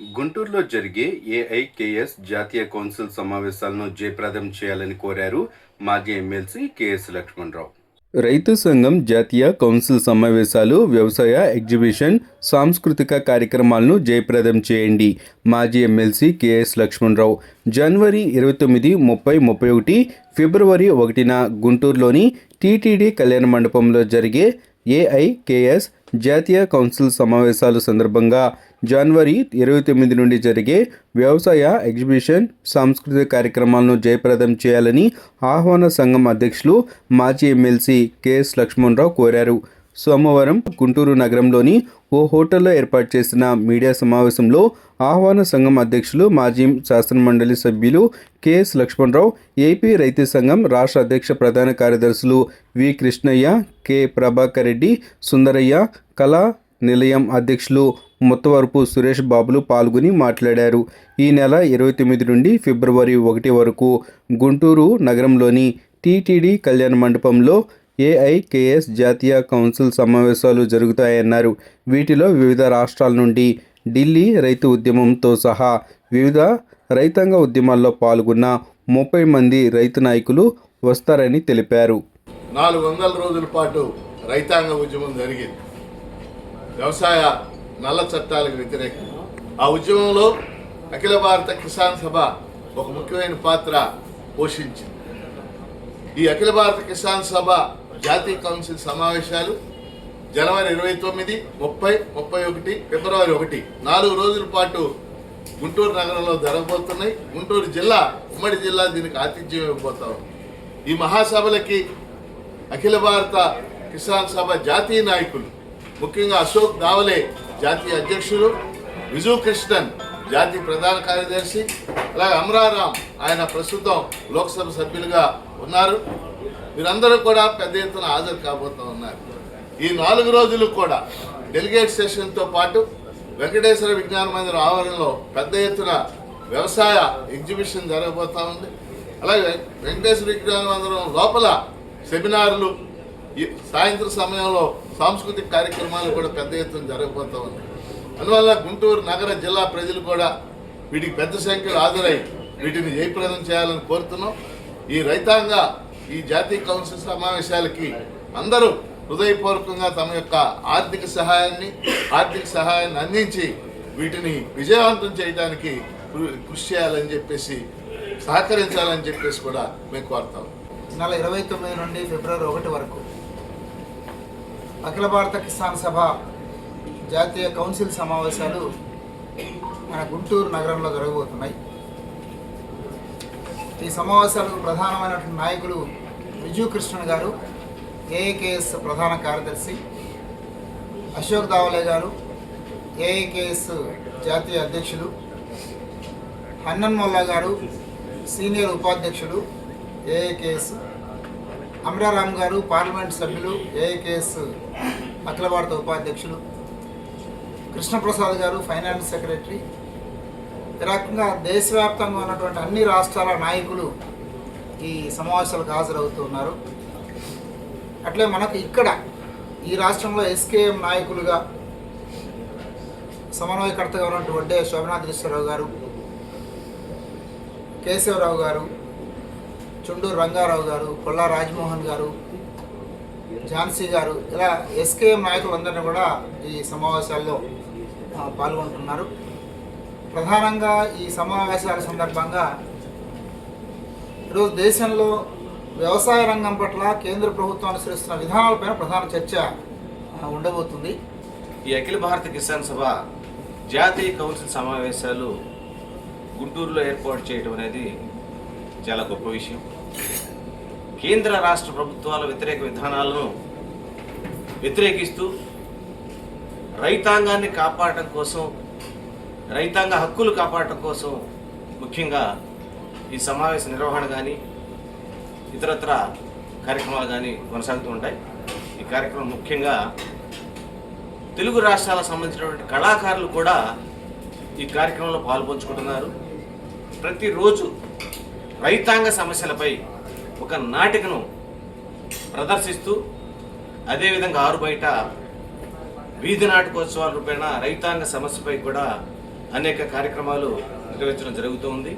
గుంటూరులో జరిగే ఏఐకేఎస్ జాతీయ కౌన్సిల్ సమావేశాలను జయప్రదం చేయాలని కోరారు మాజీ ఎమ్మెల్సీ కెఎస్ లక్ష్మణరావు. రైతు సంఘం జాతీయ కౌన్సిల్ సమావేశాలు వ్యవసాయ ఎగ్జిబిషన్ సాంస్కృతిక కార్యక్రమాలను జయప్రదం చేయండి మాజీ ఎమ్మెల్సీ కెఎస్ లక్ష్మణరావు. జనవరి ఇరవై తొమ్మిది ముప్పై ముప్పై ఒకటి ఫిబ్రవరి ఒకటిన గుంటూరులోని టీటీడీ కళ్యాణ మండపంలో జరిగే ఏఐకేఎస్ జాతీయ కౌన్సిల్ సమావేశాలు సందర్భంగా జనవరి ఇరవై తొమ్మిది నుండి జరిగే వ్యవసాయ ఎగ్జిబిషన్ సాంస్కృతిక కార్యక్రమాలను జయప్రదం చేయాలని ఆహ్వాన సంఘం అధ్యక్షులు మాజీ ఎమ్మెల్సీ కెఎస్ లక్ష్మణరావు కోరారు. సోమవారం గుంటూరు నగరంలోని ఓ హోటల్లో ఏర్పాటు చేసిన మీడియా సమావేశంలో ఆహ్వాన సంఘం అధ్యక్షులు మాజీ శాసనమండలి సభ్యులు కెఎస్ లక్ష్మణరావు ఏపీ రైతు సంఘం రాష్ట్ర అధ్యక్ష ప్రధాన కార్యదర్శులు వి కృష్ణయ్య కె ప్రభాకర్ రెడ్డి సుందరయ్య కళా నిలయం అధ్యక్షులు ముత్తవరపు సురేష్ బాబులు పాల్గొని మాట్లాడారు. ఈ నెల ఇరవై తొమ్మిది నుండి ఫిబ్రవరి ఒకటి వరకు గుంటూరు నగరంలోని టీటీడీ కళ్యాణ మండపంలో ఏఐకేఎస్ జాతీయ కౌన్సిల్ సమావేశాలు జరుగుతాయన్నారు. వీటిలో వివిధ రాష్ట్రాల నుండి ఢిల్లీ రైతు ఉద్యమంతో సహా వివిధ రైతాంగ ఉద్యమాల్లో పాల్గొన్న ముప్పై మంది రైతు నాయకులు వస్తారని తెలిపారు. నాలుగు వందల రోజుల పాటు రైతాంగ ఉద్యమం జరిగింది. వ్యవసాయ నల్ల చట్టాలకు వ్యతిరేకంగా ఆ ఉద్యమంలో అఖిల భారత కిసాన్ సభ ఒక ముఖ్యమైన పాత్ర పోషించింది. ఈ అఖిల భారత కిసాన్ సభ జాతీయ కౌన్సిల్ సమావేశాలు జనవరి ఇరవై తొమ్మిది ముప్పై ముప్పై ఒకటి ఫిబ్రవరి ఒకటి. నాలుగు రోజుల పాటు గుంటూరు నగరంలో జరగబోతున్నాయి. గుంటూరు జిల్లా ఉమ్మడి జిల్లా దీనికి ఆతిథ్యం ఇవ్వబోతా ఈ మహాసభలకి అఖిల భారత కిసాన్ సభ జాతీయ నాయకులు ముఖ్యంగా అశోక్ దావలే జాతీయ అధ్యక్షులు విజు కృష్ణన్ జాతీయ ప్రధాన కార్యదర్శి అలాగే అమరారాం ఆయన ప్రస్తుతం లోక్సభ సభ్యులుగా ఉన్నారు. వీరందరూ కూడా పెద్ద ఎత్తున హాజరు కాబోతూ ఉన్నారు. ఈ నాలుగు రోజులు కూడా డెలిగేట్ సెషన్తో పాటు వెంకటేశ్వర విజ్ఞాన మందిరం ఆవరణలో పెద్ద ఎత్తున వ్యవసాయ ఎగ్జిబిషన్ జరగబోతా ఉంది. అలాగే వెంకటేశ్వర విజ్ఞాన మందిరం లోపల సెమినార్లు ఈ సాయంత్రం సమయంలో సాంస్కృతిక కార్యక్రమాలు కూడా పెద్ద ఎత్తున జరగబోతా ఉంది అందువల్ల గుంటూరు నగర జిల్లా ప్రజలు కూడా వీటికి పెద్ద సంఖ్యలో హాజరై వీటిని జయప్రదం చేయాలని కోరుతున్నాం. ఈ రైతాంగ ఈ జాతీయ కౌన్సిల్ సమావేశాలకి అందరూ హృదయపూర్వకంగా తమ యొక్క ఆర్థిక సహాయాన్ని ఆర్థిక సహాయాన్ని అందించి వీటిని విజయవంతం చేయడానికి కృ- కృషి చేయాలని చెప్పేసి సహకరించాలని చెప్పేసి కూడా మేము కోరుతాం. నెల ఇరవై తొమ్మిది నుండి ఫిబ్రవరి ఒకటి వరకు అఖిల భారత కిసాన్ సభ జాతీయ కౌన్సిల్ సమావేశాలు మన గుంటూరు నగరంలో జరగబోతున్నాయి. ఈ సమావేశాలకు ప్రధానమైనటువంటి నాయకులు విజు కృష్ణన్ గారు ఏఐకేఎస్ ప్రధాన కార్యదర్శి అశోక్ దావలే గారు ఏఐకేఎస్ జాతీయ అధ్యక్షులు హన్నన్ మొల్లా గారు సీనియర్ ఉపాధ్యక్షులు ఏఐకేఎస్ అమరారాం గారు పార్లమెంట్ సభ్యులు ఏఐకేఎస్ అఖిల భారత ఉపాధ్యక్షులు కృష్ణప్రసాద్ గారు ఫైనాన్స్ సెక్రటరీ ఈ రకంగా దేశవ్యాప్తంగా ఉన్నటువంటి అన్ని రాష్ట్రాల నాయకులు ఈ సమావేశాలకు హాజరవుతున్నారు అట్లే మనకు ఇక్కడ ఈ రాష్ట్రంలో ఎస్కేఎం నాయకులుగా సమన్వయకర్తగా ఉన్నటువంటి వడ్డే శోభనాథేశ్వరరావు గారు కేశవరావు గారు చుండూరు రంగారావు గారు కొల్లా రాజ్మోహన్ గారు ఝాన్సీ గారు ఇలా ఎస్కేఎం నాయకులందరినీ కూడా ఈ సమావేశాల్లో పాల్గొంటున్నారు. ప్రధానంగా ఈ సమావేశాల సందర్భంగా ఈరోజు దేశంలో వ్యవసాయ రంగం పట్ల కేంద్ర ప్రభుత్వం అనుసరిస్తున్న విధానాలపైన ప్రధాన చర్చ ఉండబోతుంది. ఈ అఖిల భారత కిసాన్ సభ జాతీయ కౌన్సిల్ సమావేశాలు గుంటూరులో ఏర్పాటు చేయడం అనేది చాలా గొప్ప విషయం. కేంద్ర రాష్ట్ర ప్రభుత్వాల వ్యతిరేక విధానాలను వ్యతిరేకిస్తూ రైతాంగాన్ని కాపాడటం కోసం రైతాంగ హక్కులు కాపాడటం కోసం ముఖ్యంగా ఈ సమావేశ నిర్వహణ కానీ ఇతరత్ర కార్యక్రమాలు కానీ కొనసాగుతూ ఉంటాయి. ఈ కార్యక్రమం ముఖ్యంగా తెలుగు రాష్ట్రాలకు సంబంధించినటువంటి కళాకారులు కూడా ఈ కార్యక్రమంలో పాల్పంచుకుంటున్నారు. ప్రతిరోజు రైతాంగ సమస్యలపై ఒక నాటికను ప్రదర్శిస్తూ అదేవిధంగా ఆరు బయట వీధి నాటకోత్సవాల రూపేణ రైతాంగ సమస్యపై కూడా అనేక కార్యక్రమాలు నిర్వహించడం జరుగుతూ ఉంది